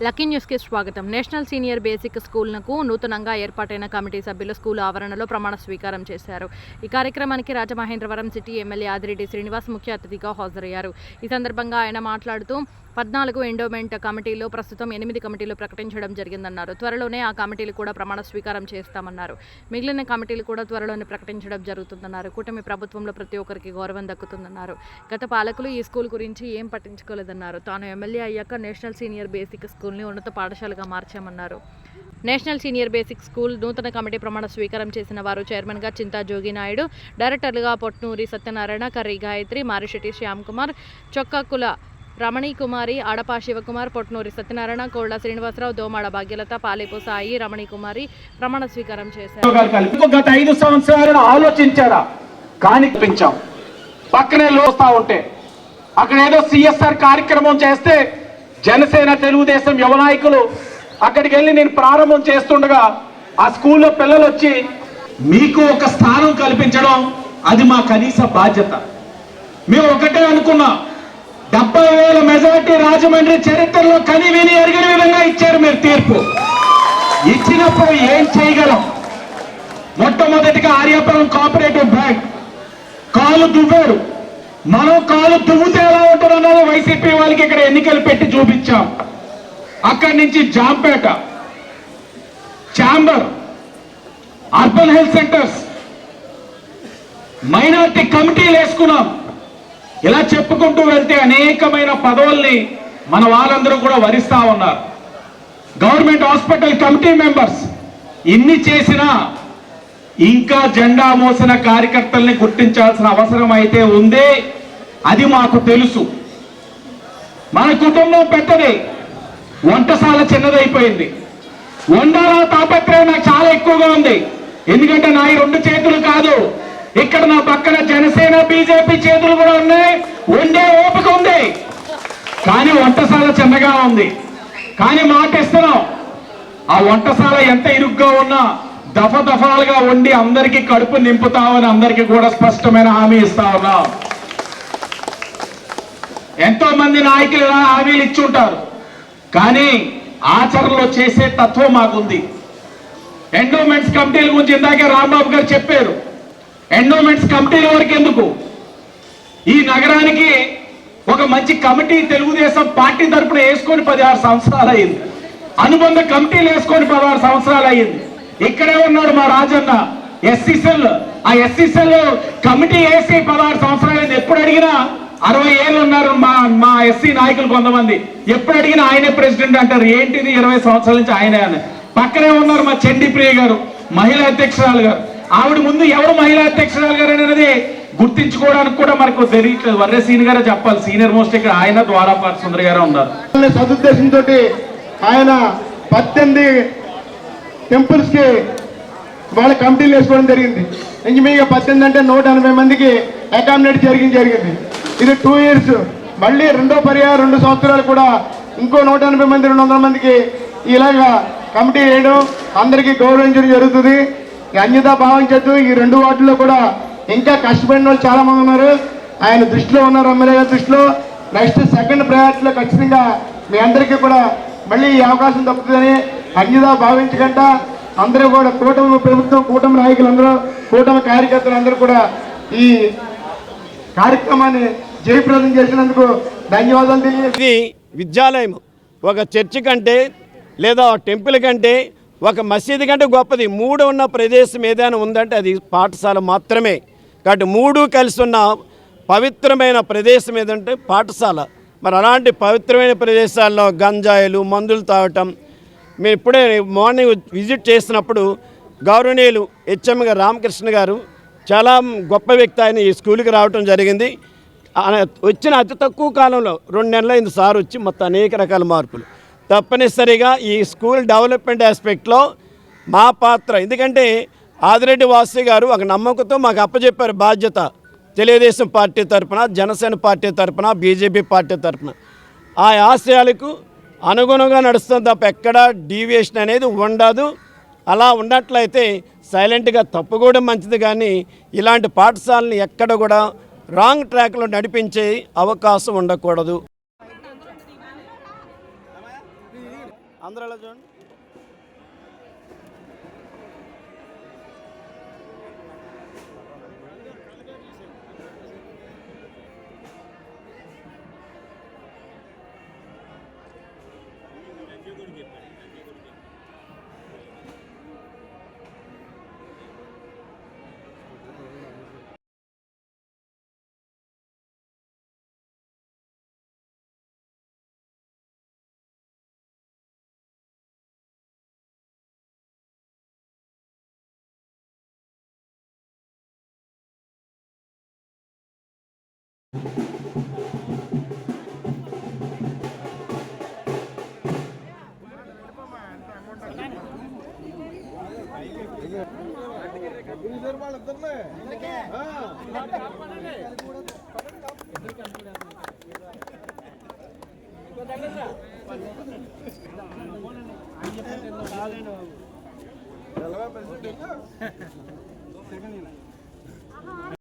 Lucky న్యూస్కి స్వాగతం. National senior basic స్కూల్నకు నూతనంగా ఏర్పాటైన కమిటీ సభ్యులు స్కూల్ ఆవరణలో ప్రమాణ స్వీకారం చేశారు. ఈ కార్యక్రమానికి రాజమహేంద్రవరం సిటీ ఎమ్మెల్యే ఆదిరెడ్డి శ్రీనివాస్ ముఖ్య అతిథిగా హాజరయ్యారు. ఈ సందర్భంగా ఆయన మాట్లాడుతూ పద్నాలుగు ఎండోమెంట్ కమిటీలో ప్రస్తుతం ఎనిమిది కమిటీలు ప్రకటించడం జరిగిందన్నారు. త్వరలోనే ఆ కమిటీలు కూడా ప్రమాణ స్వీకారం చేస్తామన్నారు. మిగిలిన కమిటీలు కూడా త్వరలోనే ప్రకటించడం జరుగుతుందన్నారు. కూటమి ప్రభుత్వంలో ప్రతి ఒక్కరికి గౌరవం దక్కుతుందన్నారు. గత పాలకులు ఈ స్కూల్ గురించి ఏం పట్టించుకోలేదన్నారు. తాను ఎమ్మెల్యే అయ్యాక నేషనల్ సీనియర్ బేసిక్ స్కూల్ స్కూల్ని ఉన్నత పాఠశాలగా మార్చామన్నారు. నేషనల్ సీనియర్ బేసిక్ స్కూల్ నూతన కమిటీ ప్రమాణ స్వీకారం చేసిన వారు చైర్మన్గా చింతా జోగినాయుడు డైరెక్టర్లుగా పొట్నూరి సత్యనారాయణ కర్రీ గాయత్రి మారిశెట్టి శ్యామ్ కుమార్ చొక్కాకుల రమణీ ఆడపా శివకుమార్ పొట్నూరి సత్యనారాయణ కోళ్ళ శ్రీనివాసరావు దోమాడ భాగ్యలత పాలేపు సాయి రమణీకుమారి ప్రమాణ స్వీకారం చేశారు. గత ఐదు సంవత్సరాలను ఆలోచించారా? కానీ పక్కనే లోస్తా ఉంటే అక్కడ ఏదో సిఎస్ఆర్ కార్యక్రమం చేస్తే జనసేన తెలుగుదేశం యువ నాయకులు అక్కడికి వెళ్ళి నేను ప్రారంభం చేస్తుండగా ఆ స్కూల్లో పిల్లలు వచ్చి మీకు ఒక స్థానం కల్పించడం అది మా కనీస బాధ్యత. మేము ఒకటే అనుకున్నాం డెబ్బై వేల మెజార్టీ రాజమండ్రి చరిత్రలో కని విని ఎరిగిన విధంగా ఇచ్చారు మీరు తీర్పు. ఇచ్చినప్పుడు ఏం చేయగలం? మొట్టమొదటిగా ఆర్యాపురం కోఆపరేటివ్ బ్యాంక్ కాలు దువ్వారు. మనం కాలు తువ్వుతే ఎలా ఉంటుందన్నది వైసీపీ వాళ్ళకి ఇక్కడ ఎన్నికలు పెట్టి చూపించాం. అక్కడి నుంచి Jampeta chamber urban health centres minority కమిటీలు వేసుకున్నాం. ఇలా చెప్పుకుంటూ వెళ్తే అనేకమైన పదవుల్ని మన వాళ్ళందరూ కూడా వరిస్తా ఉన్నారు. గవర్నమెంట్ హాస్పిటల్ కమిటీ మెంబర్స్ ఇన్ని చేసినా ఇంకా జెండా మోసిన కార్యకర్తల్ని గుర్తించాల్సిన అవసరం అయితే ఉంది అది మాకు తెలుసు. మన కుటుంబం పెద్దది. వంటశాల చిన్నదైపోయింది. వండాల తాపత్రయం నాకు చాలా ఎక్కువగా ఉంది. ఎందుకంటే నా ఈ రెండు చేతులు కాదు. ఇక్కడ నా పక్కన జనసేన బీజేపీ చేతులు కూడా ఉన్నాయి. వండే ఓపిక ఉంది. కానీ వంటశాల చిన్నగా ఉంది. కానీ మాట ఇస్తున్నాం ఆ వంటశాల ఎంత ఇరుగ్గా ఉన్నా దఫ దఫాలుగా ఉండి అందరికీ కడుపు నింపుతామని అందరికీ కూడా స్పష్టమైన హామీ ఇస్తా ఉన్నాం. ఎంతో మంది నాయకులు ఇలా హామీలు ఇచ్చి ఉంటారు. కానీ ఆచరణలో చేసే తత్వం మాకుంది. ఎండోమెంట్స్ కమిటీల గురించి ఇందాకే రాంబాబు గారు చెప్పారు. ఎండోమెంట్స్ కమిటీల వరకు ఎందుకు? ఈ నగరానికి ఒక మంచి కమిటీ తెలుగుదేశం పార్టీ తరఫున వేసుకొని పదిహారు సంవత్సరాలు అయింది. అనుబంధ కమిటీలు వేసుకొని పదహారు సంవత్సరాలు అయింది. ఇక్కడే ఉన్నాడు మా రాజన్న. ఎస్సీసెల్ ఆ ఎస్సీసెల్ కమిటీ వేసి పదహారు సంవత్సరాలు ఎప్పుడు అడిగినా అరవై ఏళ్ళు ఉన్నారు మా మా ఎస్సీ నాయకులు కొంతమంది. ఎప్పుడు అడిగినా ఆయనే ప్రెసిడెంట్ అంటారు. ఏంటిది ఇరవై సంవత్సరాల నుంచి ఆయనే అని. పక్కనే ఉన్నారు మా చండి ప్రియ గారు మహిళా అధ్యక్షురాలు గారు. ఆవిడ ముందు ఎవరు మహిళా అధ్యక్షురాలు గారు అనేది గుర్తించుకోవడానికి కూడా మనకు తెలియట్లేదు. వర్రే సీని గారే చెప్పాలి. సీనియర్ మోస్ట్ ఇక్కడ ఆయన ద్వారాపాటి సుందర గారే ఉన్నారు. సదుద్దేశంతో ఆయన పద్దెనిమిది టెంపుల్స్కి వాళ్ళ కమిటీలు వేసుకోవడం జరిగింది. ఇంచుమించుగా పద్దెనిమిది అంటే నూట ఎనభై మందికి అకామిడేట్ జరిగింది జరిగింది. ఇది టూ ఇయర్స్ మళ్ళీ రెండో పర్యాయం రెండు సంవత్సరాలు కూడా ఇంకో నూట ఎనభై మంది రెండు వందల మందికి ఇలాగా కమిటీ వేయడం అందరికీ గౌరవించడం జరుగుతుంది. ఈ అన్యత భావించద్దు ఈ రెండు వాటిల్లో కూడా ఇంకా కష్టపడిన వాళ్ళు చాలామంది ఉన్నారు. ఆయన దృష్టిలో ఉన్నారు ఎమ్మెల్యే గారి దృష్టిలో. నెక్స్ట్ సెకండ్ ప్రయారిటీలో ఖచ్చితంగా మీ అందరికీ కూడా మళ్ళీ ఈ అవకాశం దక్కుతుందని అన్యదా భావించకుండా అందరూ కూడా కూటమి ప్రభుత్వం కూటమి నాయకులందరూ కూటమి కార్యకర్తలు అందరూ కూడా ఈ కార్యక్రమాన్ని జయప్రదం చేసినందుకు ధన్యవాదాలు తెలియ విద్యాలయం. ఒక చర్చి కంటే లేదా టెంపుల్ కంటే ఒక మసీదు కంటే గొప్పది. మూడు ఉన్న ప్రదేశం ఏదైనా ఉందంటే అది పాఠశాల మాత్రమే. కాబట్టి మూడు కలిసి ఉన్న పవిత్రమైన ప్రదేశం ఏదంటే పాఠశాల. మరి అలాంటి పవిత్రమైన ప్రదేశాల్లో గంజాయిలు మందులు తాగటం మేము ఇప్పుడే మార్నింగ్ విజిట్ చేసినప్పుడు గౌరవనీయులు హెచ్ఎం గారు రామకృష్ణ గారు చాలా గొప్ప వ్యక్తి ఆయన ఈ స్కూల్కి రావటం జరిగింది. వచ్చిన అతి తక్కువ కాలంలో రెండు నెలలైంది సార్ వచ్చి మొత్తం అనేక రకాల మార్పులు. తప్పనిసరిగా ఈ స్కూల్ డెవలప్మెంట్ ఆస్పెక్ట్లో మా పాత్ర ఎందుకంటే ఆదిరెడ్డి వాసు గారు ఒక నమ్మకంతో మాకు అప్పచెప్పారు బాధ్యత. తెలుగుదేశం పార్టీ తరపున జనసేన పార్టీ తరపున బీజేపీ పార్టీ తరపున. ఆ ఆశయాలకు అనుగుణంగా నడుస్తుంది తప్ప ఎక్కడా డీవియేషన్ అనేది ఉండదు. అలా ఉన్నట్లయితే సైలెంట్గా తప్పుకోవడం మంచిది కానీ ఇలాంటి పాఠశాలని ఎక్కడ కూడా రాంగ్ ట్రాక్లో నడిపించే అవకాశం ఉండకూడదు. అందరూ చూడండి. సెకండ్